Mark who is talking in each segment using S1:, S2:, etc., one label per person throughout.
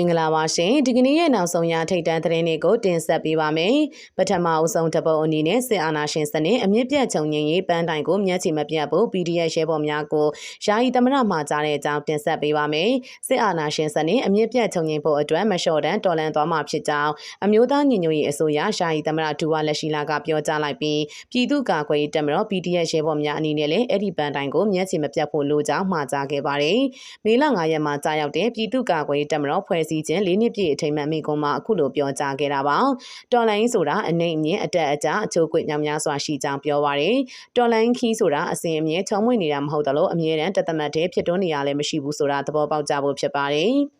S1: င်္ဂလာပါရှင်ဒီကနေ့ရဲ့နောက်ဆုံးရထိတ်တန်းသတင်းတွေကိုတင်ဆက်ပေးပါမယ်ပထမအဆုံးတစ်ပုတ်အနေနဲ့စစ်အာဏာရှင်စနစ်အမြင့်ပြတ်ချုပ်ငြိမ်းရေးပန်းတိုင်ကိုမျက်ခြေမပြတ်ဖို့ PDF ရဲဘော်များကိုယာယီသမရမှာကြားတဲ့အကြောင်းတင်ဆက်ပေးပါမယ်စစ်အာဏာရှင်စနစ်အမြင့်ပြတ်ချုပ်ငြိမ်းဖို့အတွက်မလျှော့တန်းတော်လန်သွားမှာဖြစ်ကြောင်းအမျိုးသားညီညွတ်ရေးအစိုးရယာယီသမရဒူဝါလက်ရှိလာကပြောကြားလိုက်ပြီးပြည်သူ့ကာကွယ်ရေးတပ်မတော် PDF ရဲဘော်များအနေနဲ့လည်းအဲ့ဒီပန်းတိုင်ကိုမျက်ခြေမပြတ်ဖို့လိုကြောင်းမှာကြားခဲ့ပါတယ်မေလ9ရက်မှာကြားရောက်တဲ့ပြည်သူ့ကာကွယ်ရေးတပ်မတော်ဖွဲ့စည်းခြင်း၄နှစ်ပြည့်အထိမ်းအမှတ်မိကွန်းမှာအခုလိုပြောကြားခဲ့တာပါတော်လိုင်းဆိုတာအနေအမြင့်အတက်အကျအချိုးကွေညောင်များစွာရှိကြောင်းပြောပါရယ်တော်လိုင်းခီးဆိုတာအစဉ်အမြဲချုံမွေ့နေတာမဟုတ်သလိုအမြဲတမ်းတသက်မှတ်တည်းဖြစ်တွန်းနေရလည်းမရှိဘူးဆိုတာသဘောပေါက်ကြဖို့ဖြစ်ပါတယ်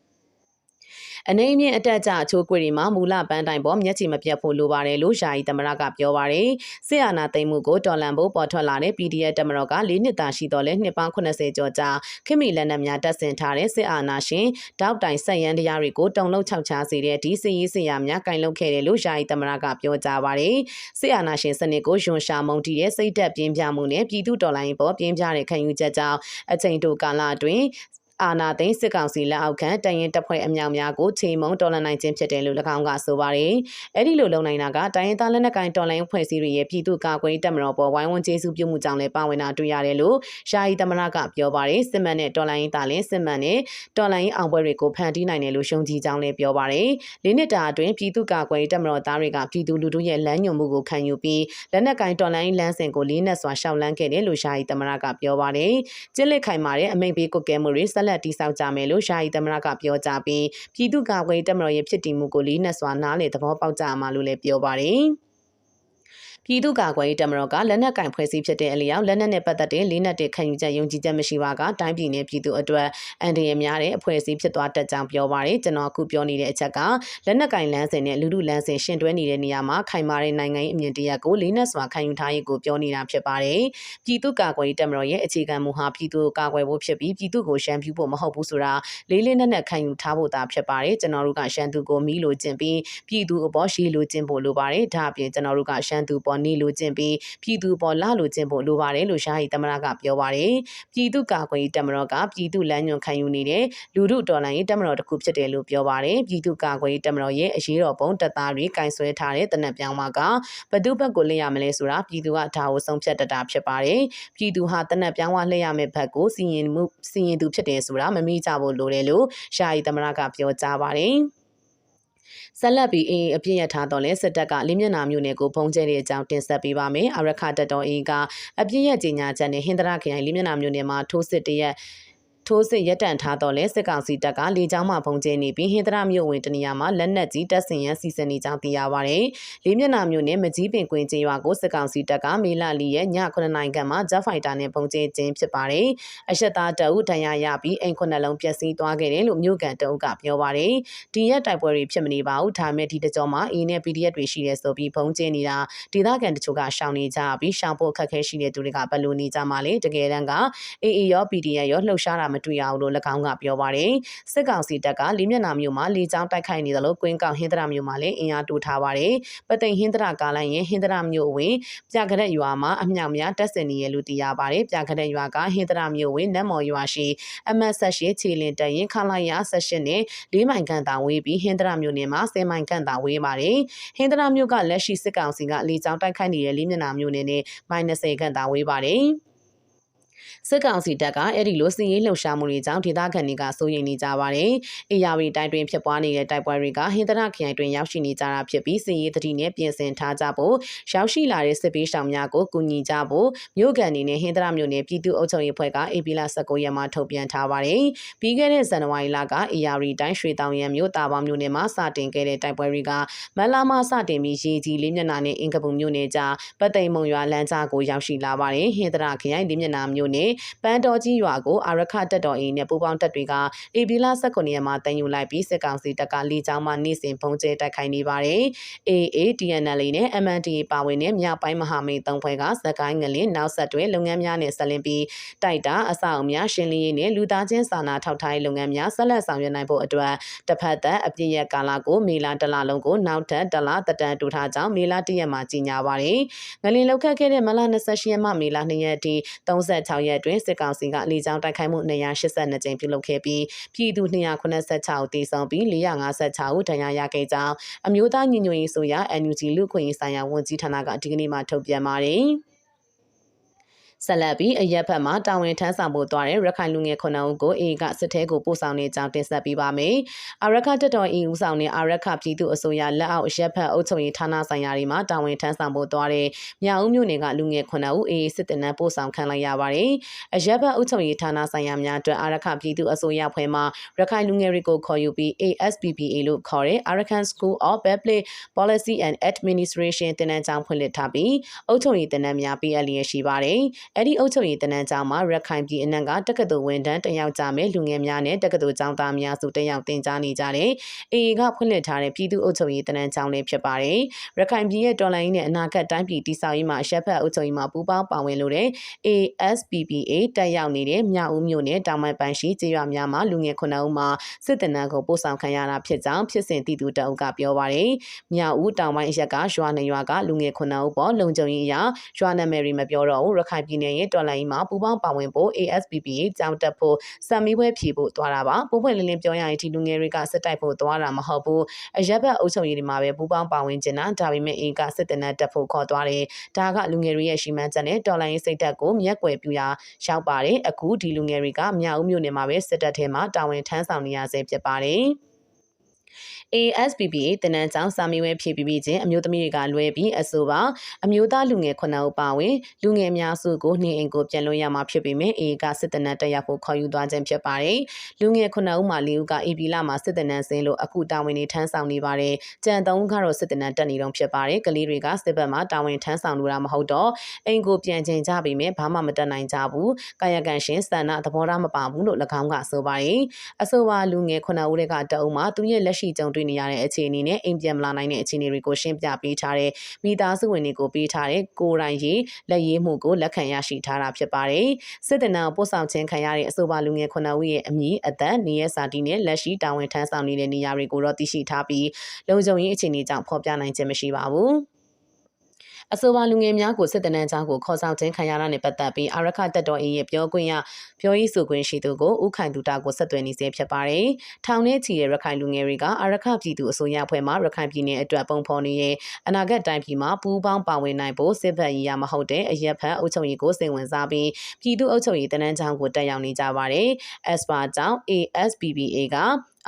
S1: အနေအမြင့်အတက်ကြအချိုးကွေတွေမှာမူလပန်းတိုင်ပေါ်မျက်ခြေမပြတ်ဖို့လိုပါတယ်လို့ယာယီသမရကပြောပါတယ်။စစ်အာဏာသိမ်းမှုကိုတော်လှန်ဖို့ပေါ်ထွက်လာတဲ့ PDF တမတော်က၄နှစ်တာရှိတော့လဲနှစ်ပေါင်း80ကျော်ကြာခင်မီလက်နက်များတပ်ဆင်ထားတဲ့စစ်အာဏာရှင်တောက်တိုင်ဆက်ရန်တရားတွေကိုတုံလုံးခြောက်ခြားစေတဲ့ဒီစစ်ရေးစစ်ရာများကင်လုပ်ခဲ့တယ်လို့ယာယီသမရကပြောကြားပါတယ်။စစ်အာဏာရှင်စနစ်ကိုယွန်ရှာမုံတီတဲ့စိတ်သက်ပြင်းပြမှုနဲ့ပြည်သူတော်လှန်ရေးပေါ်ပြင်းပြတဲ့ခံယူချက်ကြောင့်အချိန်တိုကာလအတွင်း အာနာသိန်းစစ်ကောင်စီလက်အောက်ခံတရင်တပ်ဖွဲ့အမြောက်များကိုချိန်မုံတော်လှန်နိုင်ခြင်းဖြစ်တယ်လို့၎င်းကဆိုပါတယ်။အဲ့ဒီလိုလုံနိုင်တာကတိုင်းရင်းသားလက်နက်ကိုင်တော်လှန်ဖွဲ့စည်းတွေရဲ့ပြည်သူ့ကာကွယ်တပ်မတော်ပေါ်ဝိုင်းဝန်းကျေးဇူးပြုမှုကြောင့်လည်းပါဝင်တာတွေ့ရတယ်လို့ယာယီသမရကပြောပါတယ်။စစ်မှန်တဲ့တော်လှန်ရေးသားလင်းစစ်မှန်တဲ့တော်လှန်ရေးအောင်ပွဲတွေကိုဖန်တီးနိုင်တယ်လို့ရှုံကြည်ကြောင်းလည်းပြောပါတယ်။လေးနှစ်တာအတွင်းပြည်သူ့ကာကွယ်တပ်မတော်သားတွေကပြည်သူလူထုရဲ့လမ်းညွှန်မှုကိုခံယူပြီးလက်နက်ကိုင်တော်လှန်ရေးလမ်းစဉ်ကိုလေးနက်စွာရှောက်လန်းခဲ့တယ်လို့ယာယီသမရကပြောပါတယ်။ကျစ်လက်ခိုင်မာတဲ့အမိန့်ပေးကုတ်ကဲမှုတွေဆက်လက်တည်ဆောက်ကြမယ်လို့ယာယီသမရကပြောကြားပြီးပြည်သူ့ကာကွယ်တပ်မတော်ရဲ့ဖြစ်တည်မှုကိုလေးနက်စွာနားလေသဘောပေါက်ကြမှာလို့လည်းပြောပါတယ်။ ပြည်သူ့ကာကွယ်ရေးတပ်မတော်ကလက်နက်ကင်ဖွဲ့စည်းဖြစ်တဲ့အလျောက်လက်နက်နဲ့ပတ်သက်တဲ့လေးနက်တဲ့ခံယူချက်ယုံကြည်ချက်မရှိပါကတိုင်းပြည်နဲ့ပြည်သူအတွက်အန်ဒီရများတဲ့အဖွဲ့အစည်းဖြစ်သွားတတ်ကြောင်းပြောပါရယ်ကျွန်တော်အခုပြောနေတဲ့အချက်ကလက်နက်ကင်လမ်းစဉ်နဲ့လူလူလမ်းစဉ်ရှင်တွဲနေတဲ့နေရာမှာခိုင်မာတဲ့နိုင်ငံရေးအမြင်တရားကိုလေးနက်စွာခံယူထားရေးကိုပြောနေတာဖြစ်ပါတယ်ပြည်သူ့ကာကွယ်ရေးတပ်မတော်ရဲ့အခြေခံမူဟာပြည်သူ့ကာကွယ်ဖို့ဖြစ်ပြီးပြည်သူ့ကိုရှမ်းပြဖို့မဟုတ်ဘူးဆိုတာလေးလေးနက်နက်ခံယူထားဖို့သာဖြစ်ပါတယ်ကျွန်တော်တို့ကရှမ်းသူကိုမီးလိုကျင်ပြီးပြည်သူအပေါ်ရှေးလိုကျင်ဖို့လိုပါတယ်ဒါအပြင်ကျွန်တော်တို့ကရှမ်းသူပေါ်နေလိုကျင်ပြီးပြည်သူပေါ်လာလိုကျင်ဖို့လိုပါတယ်လို့ရှားရီသမရကပြောပါတယ်ပြည်သူကာကွယ်ရေးတပ်မတော်ကပြည်သူလမ်းညွန်ခံယူနေတဲ့လူမှုတော်လှန်ရေးတပ်မတော်တစ်ခုဖြစ်တယ်လို့ပြောပါတယ်ပြည်သူကာကွယ်ရေးတပ်မတော်ရဲ့အရေးတော်ပုံတပ်သားတွေကင်ဆွဲထားတဲ့တနက်ပြောင်းမှာကဘသူဘက်ကိုလျှရမလဲဆိုတာပြည်သူကဒါကိုဆုံးဖြတ်တတ်တာဖြစ်ပါတယ်ပြည်သူဟာတနက်ပြောင်းဝလှည့်ရမယ့်ဘက်ကိုစီရင်မှုစီရင်သူဖြစ်တယ်ဆိုတာမမိကြဖို့လိုတယ်လို့ရှားရီသမရကပြောကြားပါတယ် ဆက်လက်ပြီးအေးအပြည့်ရထားတော့လဲစစ်တပ်ကလင်းမျက်နာမျိုးနယ်ကိုဖုံးကျဲတဲ့အကြောင်းတင်ဆက်ပေးပါမယ်။အရခတက်တော်အေးကအပြည့်ရကြီးညာချက်နဲ့ဟင်္ဒရာခရိုင်လင်းမျက်နာမျိုးနယ်မှာထိုးစစ်တရက် ထိုးစစ်ရပ်တန့်ထားတော့လဲစစ်ကောင်စီတပ်ကလေကြောင်းမှပုံကျင်းနေပြီးဟင်္ဒရာမြို့ဝင်တနေရာမှာလက်နက်ကြီးတပ်ဆင်ရန်စီစဉ်နေကြောင်းသိရပါတယ်။လေးမျက်နှာမြို့နယ်မကြီးပင်ကွင်းကျေးရွာကိုစစ်ကောင်စီတပ်ကမေလလီရဲ့ည9နိုင်ခန့်မှာဂျက်ဖိုက်တာနဲ့ပုံကျင်းခြင်းဖြစ်ပါတယ်။အရှက်သားတအုပ်ဒဏ်ရာရပြီးအိမ်ခုနှလုံးပျက်စီးသွားခဲ့တယ်လို့မြို့ကန်တအုပ်ကပြောပါတယ်။ဒီရက်တိုက်ပွဲတွေဖြစ်မနေပါဘူး။ဒါမဲ့ဒီတကြောမှာအင်းနဲ့ PDF တွေရှိရဲဆိုပြီးပုံကျင်းနေတာဒေသခံတချို့ကရှောင်နေကြပြီးရှောင်ဖို့အခက်အခဲရှိတဲ့သူတွေကဘယ်လိုနေကြမှာလဲတကယ်တမ်းက AA ရော PDF ရောလှုပ်ရှားတာမတွေ့ရဘူးလို့၎င်းကပြောပါတယ်။စစ်ကောင်စီတပ်ကလေးမျက်နှာမျိုးမှာလေကြောင်းတိုက်ခိုက်နေတယ်လို့ကွင်းကောင်ဟင်္ဒရာမျိုးမှာလည်းအင်အားတိုးထားပါတယ်။ပသိမ်ဟင်္ဒရာကားလိုင်းရင်ဟင်္ဒရာမျိုးဝင်ပြကရက်ရွာမှာအမြောက်များတက်ဆင်နေရလို့သိရပါတယ်။ပြကရက်ရွာကဟင်္ဒရာမျိုးဝင်နတ်မော်ရွာရှိအမတ်ဆက်ရှိခြေလင်တရင်ခလိုက်ရဆက်ရှင်နဲ့၄မိုင်ခန့်သာဝေးပြီးဟင်္ဒရာမျိုးနယ်မှာ10မိုင်ခန့်သာဝေးပါတယ်။ဟင်္ဒရာမျိုးကလက်ရှိစစ်ကောင်စီကလေကြောင်းတိုက်ခိုက်နေတဲ့လေးမျက်နှာမျိုးနယ်နဲ့မိုင်20ခန့်သာဝေးပါတယ်။ စစ်ကောင်စီတပ်ကအဲ့ဒီလိုစီးရေးလှုပ်ရှားမှုတွေကြောင့်ဒေသခံတွေကစိုးရိမ်နေကြပါတယ်။အေယာဝတီတိုင်းတွင်ဖြစ်ပွားနေတဲ့တိုက်ပွဲတွေကဟင်္ဒရခရိုင်တွင်ရောက်ရှိနေကြတာဖြစ်ပြီးစီးရေးတတိနဲ့ပြင်ဆင်ထားကြဖို့ရောက်ရှိလာတဲ့စစ်ပေးရှောင်များကိုကူညီကြဖို့မြို့ကန်နေနဲ့ဟင်္ဒရမြို့နယ်ပြည်သူ့အုပ်ချုပ်ရေးဖွဲ့ကအေပီလာ19ရက်မှာထုတ်ပြန်ထားပါတယ်။ပြီးခဲ့တဲ့ဇန်နဝါရီလကအေယာဝတီတိုင်းရွှေတောင်ရံမြို့တာပေါင်းမြို့နယ်မှာစတင်ခဲ့တဲ့တိုက်ပွဲတွေကမလာမစတင်ပြီးရေကြီးလေးမျက်နှာနဲ့အင်ကပူမြို့နယ်ကြားပတ်သိမ်မုံရွာလမ်းကြားကိုရောက်ရှိလာပါတယ်။ဟင်္ဒရခရိုင်လေးမျက်နှာမြို့နယ်ပန်းတော်ကြီးရွာကိုအာရခတက်တော်အင်းနဲ့ပူပေါင်းတပ်တွေကအေပီလာ19ရက်မှာတန်ယူလိုက်ပြီးစစ်ကောင်စီတပ်ကလေကြောင်းမှနေ့စဉ်ဖုံးကျဲတိုက်ခိုက်နေပါတယ်။ AA TNL နဲ့ MNDA ပါဝင်တဲ့မြောက်ပိုင်းမဟာမိတ်သုံးဖွဲ့ကစကိုင်းငလင်းနောက်ဆက်တွဲလုပ်ငန်းများနဲ့ဆက်လင်းပြီးတိုက်တာအဆောက်အဦများရှင်းလင်းရေးနဲ့လူသားချင်းစာနာထောက်ထားရေးလုပ်ငန်းများဆက်လက်ဆောင်ရွက်နိုင်ဖို့အတွက်တစ်ဖက်သက်အပြည့်ရကာလကိုမေလတလလုံးကိုနောက်ထပ်တလတတန်တူထားကြောင်းမေလ1ရက်မှာကြီးညာပါတယ်။ငလင်းလောက်ခတ်ခဲ့တဲ့မလ28ရက်မှမေလ2ရက်အထိ36 6ရက်အတွင်းစစ်ကောင်စီကလေကြောင်းတိုက်ခိုက်မှု282ကြိမ်ပြုလုပ်ခဲ့ပြီးပြည်သူ286ဦးသေဆုံးပြီး456ဦးဒဏ်ရာရခဲ့ကြောင်းအမျိုးသားညီညွတ်ရေးဆိုရာ NUG လူ့ခွင့်ရေးဆိုင်ရာဝန်ကြီးဌာနကဒီကနေ့မှထုတ်ပြန်ပါတယ်။ ဆက်လက်ပြီးအရက်ဖက်မှတာဝန်ထမ်းဆောင်ဖို့သွားတဲ့ရခိုင်လူငယ်9ဦးကိုအေကစစ်ထဲကိုပို့ဆောင်နေကြောင်းတင်ဆက်ပေးပါမယ်။အာရခတက်တော်အီဦးဆောင်တဲ့အာရခပြည်သူအစိုးရလက်အောက်အရက်ဖက်အုပ်ချုပ်ရေးဌာနဆိုင်ရာတွေမှာတာဝန်ထမ်းဆောင်ဖို့သွားတဲ့မြောက်ဦးမြို့နယ်ကလူငယ်9ဦးအေစစ်တင်နန်းပို့ဆောင်ခံလိုက်ရပါတယ်။အရက်ဖက်အုပ်ချုပ်ရေးဌာနဆိုင်ရာများအတွက်အာရခပြည်သူအစိုးရဖွဲ့မှရခိုင်လူငယ်တွေကိုခေါ်ယူပြီး ASPPA လို့ခေါ်တဲ့ Arakan School of Public Policy and Administration တင်နန်းကျောင်းဖွင့်လှစ်ထားပြီးအုပ်ချုပ်ရေးတင်နန်းများပေးအပ်လျက်ရှိပါတယ်။အဲ့ဒီအုပ်ချုပ်ရေးတနန်းကျောင်းမှာရခိုင်ပြည်အနှံ့ကတက္ကသိုလ်ဝန်ထမ်းတယောက်ကြမဲ့လူငယ်များနဲ့တက္ကသိုလ်ကျောင်းသားများစုတယောက်တင်ကြားနေကြတဲ့အေအေကဖွင့်လှစ်ထားတဲ့ပြည်သူ့အုပ်ချုပ်ရေးတနန်းကျောင်းလေးဖြစ်ပါတယ်။ရခိုင်ပြည်ရဲ့တော်လိုင်းနဲ့အနာဂတ်တိုင်းပြည်တည်ဆောက်ရေးမှာအရှက်ဖက်အုပ်ချုပ်ရေးမှာပူးပေါင်းပါဝင်လို့တဲ့ ASPPA တက်ရောက်နေတဲ့မြောက်ဦးမြို့နယ်တောင်ပိုင်းပိုင်းရှိကျေးရွာများမှာလူငယ်9ဦးမှာစစ်တနန်းကိုပို့ဆောင်ခံရတာဖြစ်ကြောင်းဖြစ်စဉ်တည်သူတအုပ်ကပြောပါတယ်။မြောက်ဦးတောင်ပိုင်းအရက်ကရွာနေရွာကလူငယ်9ဦးပေါ်လုံခြုံရေးအရာရွာနာမည်တွေမပြောတော့ဘူးရခိုင်ပြည်နယ်ရဲ့တော်လိုင်းမှာပူပေါင်းပါဝင်ဖို့ ASPP ကြောင်းတက်ဖို့စံမီပွဲဖြည့်ဖို့သွားတာပါပုံဖွင့်လင်းလင်းပြောရရင်ဒီလူငယ်တွေကစစ်တိုက်ဖို့သွားတာမဟုတ်ဘူးအရက်ဘက်အုပ်ချုပ်ရေးတွေမှာပဲပူပေါင်းပါဝင်ကျင်တာဒါပေမဲ့အင်ကစစ်တနတ်တက်ဖို့ခေါ်သွားတယ်ဒါကလူငယ်တွေရဲ့ရှိမှန်းချက်နဲ့တော်လိုင်းရေးစိတ်တက်ကိုမျက်ကွယ်ပြူရာရောက်ပါတယ်အခုဒီလူငယ်တွေကမြောက်ဦးမြို့နယ်မှာပဲစစ်တပ်ထဲမှာတာဝန်ထမ်းဆောင်နေရဆဲဖြစ်ပါတယ် ASPP တင်နန်းကျောင်းစာမေးပွဲဖြည့်ပြီးပြီးချင်းအမျိုးသမီးတွေကလွဲပြီးအဆိုပါအမျိုးသားလူငယ်9ဦးပါဝင်လူငယ်များစုကိုနှင်းအိမ်ကိုပြန်လွှတ်ရမှာဖြစ်ပေမဲ့ AA ကစစ်တနန်းတက်ရောက်ဖို့ခေါ်ယူသွားခြင်းဖြစ်ပါတယ်။လူငယ်9ဦးမှာ၄ဦးက AB လမှာစစ်တနန်းဆင်းလို့အခုတာဝန်တွေထမ်းဆောင်နေပါတယ်။ကြံ3ဦးကတော့စစ်တနန်းတက်နေတော့ဖြစ်ပါတယ်။ကလေးတွေကစစ်ဘက်မှာတာဝန်ထမ်းဆောင်လို့တာမဟုတ်တော့အိမ်ကိုပြန်ချိန်ကြပေမဲ့ဘာမှမတက်နိုင်ကြဘူး။ကာယကံရှင်စန္ဒသဘောထားမပါဘူးလို့၎င်းကဆိုပါတယ်။အဆိုပါလူငယ်9ဦးတွေကတအုပ်မှာသူရဲ့လက်ရှိကြုံတွေ့နေရတဲ့အခြေအနေနဲ့အိမ်ပြန်မလာနိုင်တဲ့အခြေအနေတွေကိုရှင်းပြပေးထားတဲ့မိသားစုဝင်တွေကိုပေးထားတဲ့ကိုယ်တိုင်ရေးလက်ရေးမှုကိုလက်ခံရရှိထားတာဖြစ်ပါတယ်။စစ်တပ်နာပို့ဆောင်ခြင်းခံရတဲ့အဆိုပါလူငယ်9ဦးရဲ့အမည်အသက်နေရစာတီနဲ့လက်ရှိတာဝန်ထမ်းဆောင်နေတဲ့နေရာတွေကိုတော့သိရှိထားပြီးလုံခြုံရေးအခြေအနေကြောင့်ဖော်ပြနိုင်ခြင်းမရှိပါဘူး။ အဆိုပါလူငယ်များကိုစစ်တနန်းချောင်းကိုခေါ်ဆောင်ခြင်းခံရတာနဲ့ပတ်သက်ပြီးအာရခတက်တော်အေးရဲ့ပြောခွင့်ရပြောရေးဆိုခွင့်ရှိသူကိုဥခိုင်သူတာကိုဆက်သွယ်နေစေဖြစ်ပါတယ်။ထောင်ထဲချီတဲ့ရခိုင်လူငယ်တွေကအာရခပြည်သူအစိုးရဖွဲ့မှရခိုင်ပြည်နယ်အတွက်ပုံဖော်နေရဲ့အနာဂတ်တိုင်းပြည်မှာပူးပေါင်းပါဝင်နိုင်ဖို့စစ်ဘက်ရေးရမဟုတ်တဲ့အရက်ဖက်အုပ်ချုပ်ရေးကိုစိတ်ဝင်စားပြီးပြည်သူ့အုပ်ချုပ်ရေးတနန်းချောင်းကိုတက်ရောက်နေကြပါတယ်။ ESPA ကြောင့် ASPBA က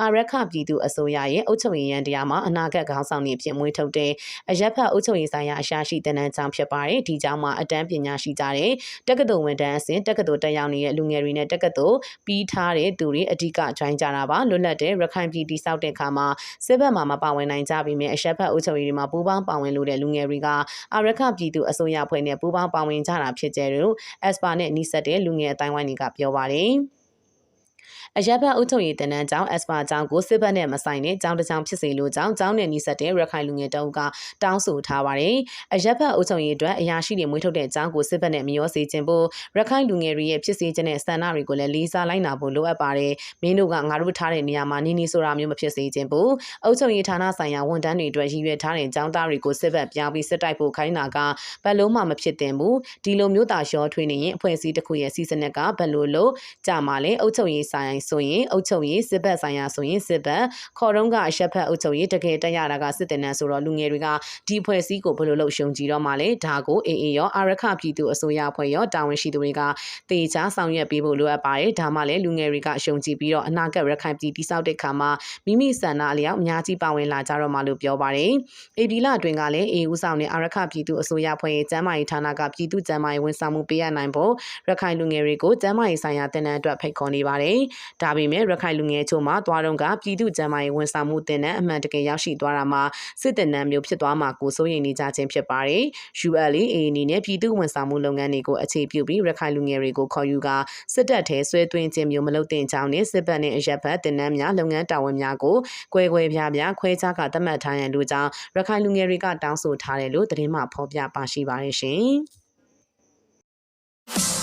S1: အာရခပြည်သူအစိုးရရဲ့အုပ်ချုပ်ရေးရန်တရားမှာအနာဂတ်ခေါင်းဆောင်တွေဖြစ်မွေးထုတ်တဲ့အရက်ဖက်အုပ်ချုပ်ရေးဆိုင်ရာအရှာရှိတနန်းကြောင်းဖြစ်ပါတယ်ဒီကြောင်းမှာအတန်းပညာရှိကြတဲ့တက္ကသိုလ်ဝန်ထမ်းအဆင့်တက္ကသိုလ်တက်ရောက်နေတဲ့လူငယ်တွေနဲ့တက္ကသိုလ်ပြီးထားတဲ့သူတွေအဓိက join ကြတာပါလွတ်လပ်တဲ့ရခိုင်ပြည်တိဆောက်တဲ့အခါမှာစစ်ဘက်မှာမပါဝင်နိုင်ကြပေမဲ့အရက်ဖက်အုပ်ချုပ်ရေးတွေမှာပူးပေါင်းပါဝင်လို့တဲ့လူငယ်တွေကအာရခပြည်သူအစိုးရဖွဲ့နဲ့ပူးပေါင်းပါဝင်ကြတာဖြစ်ကြတယ်လို့ ESPA နဲ့နှိစက်တဲ့လူငယ်အတိုင်းဝိုင်းတွေကပြောပါတယ် အရက်ဘတ်အုပ်ချုပ်ရေးတနန်းကျောင်းအက်စပါကျောင်းကိုစစ်ဘက်နဲ့မဆိုင်တဲ့ကျောင်းတစ်ကျောင်းဖြစ်စေလိုကြောင်းကျောင်းနယ်နီးစပ်တဲ့ရခိုင်လူငယ်တအုပ်ကတောင်းဆိုထားပါတယ်။အရက်ဘတ်အုပ်ချုပ်ရေးအတွက်အရာရှိတွေမွေးထုတ်တဲ့ကျောင်းကိုစစ်ဘက်နဲ့မရောစေခြင်းဖို့ရခိုင်လူငယ်တွေရဲ့ဖြစ်စေခြင်းနဲ့စံနာတွေကိုလည်းလေးစားလိုက်နာဖို့လိုအပ်ပါတယ်။မင်းတို့ကငါတို့ထားတဲ့နေရာမှာနီးနီးဆိုတာမျိုးမဖြစ်စေခြင်းဖို့အုပ်ချုပ်ရေးဌာနဆိုင်ရာဝန်ထမ်းတွေအတွက်ရည်ရွယ်ထားတဲ့ကျောင်းသားတွေကိုစစ်ဘက်ပြောင်းပြီးစစ်တိုက်ဖို့ခိုင်းတာကဘယ်လုံးမှမဖြစ်သင့်ဘူး။ဒီလိုမျိုးသာရောထွေးနေရင်အဖွဲ့အစည်းတစ်ခုရဲ့စီစဉ်ကဘယ်လိုလို့ကြာမှလဲအုပ်ချုပ်ရေးဆိုင်ဆိုရင်အုပ်ချုပ်ရေးစစ်ဘက်ဆိုင်ရာဆိုရင်စစ်ဘက်ခေါ်တော့ကအရှက်ဖက်အုပ်ချုပ်ရေးတကယ်တက်ရတာကစစ်တင်နန်းဆိုတော့လူငယ်တွေကဒီဖွဲ့စည်းကိုဘယ်လိုလုပ်ရှုံကြည်တော့မှလဲဒါကိုအေးအေးရောအာရခပြည်သူအစိုးရဖွဲ့ရောတာဝန်ရှိသူတွေကတေချာဆောင်ရွက်ပေးဖို့လိုအပ်ပါတယ်ဒါမှလည်းလူငယ်တွေကရှုံကြည်ပြီးတော့အနာဂတ်ရခိုင်ပြည်တိဆောက်တဲ့ခါမှာမိမိဆန္ဒအလျောက်အများကြီးပါဝင်လာကြတော့မှလို့ပြောပါတယ်အေဒီလအတွင်းကလည်းအေဦးဆောင်တဲ့အာရခပြည်သူအစိုးရဖွဲ့ရဲ့ကျန်းမာရေးဌာနကပြည်သူ့ကျန်းမာရေးဝန်ဆောင်မှုပေးရနိုင်ဖို့ရခိုင်လူငယ်တွေကိုကျန်းမာရေးဆိုင်ရာတင်နန်းအတွက်ဖိတ်ခေါ်နေပါတယ်ဒါပေမဲ့ရခိုင်လူငယ်ချို့မှာသွားတော့ကပြည်သူ့ကျန်းမာရေးဝန်ဆောင်မှုတင်တဲ့အမှန်တကယ်ရောက်ရှိသွားတာမှာစစ်တင်နန်းမျိုးဖြစ်သွားမှာကိုစိုးရိမ်နေကြခြင်းဖြစ်ပါတယ်။ ULA အနေနဲ့ပြည်သူ့ဝန်ဆောင်မှုလုပ်ငန်းတွေကိုအခြေပြုပြီးရခိုင်လူငယ်တွေကိုခေါ်ယူကစစ်တပ်ထဲဆွဲသွင်းခြင်းမျိုးမလုပ်သင့်ကြောင်းနဲ့စစ်ဘက်နဲ့အရက်ဘက်တင်နန်းများလုပ်ငန်းတာဝန်များကိုကွဲကွဲပြားပြားခွဲခြားကသတ်မှတ်ထားရန်လိုကြောင်းရခိုင်လူငယ်တွေကတောင်းဆိုထားတယ်လို့သတင်းမှဖော်ပြပါရှိပါတယ်ရှင်။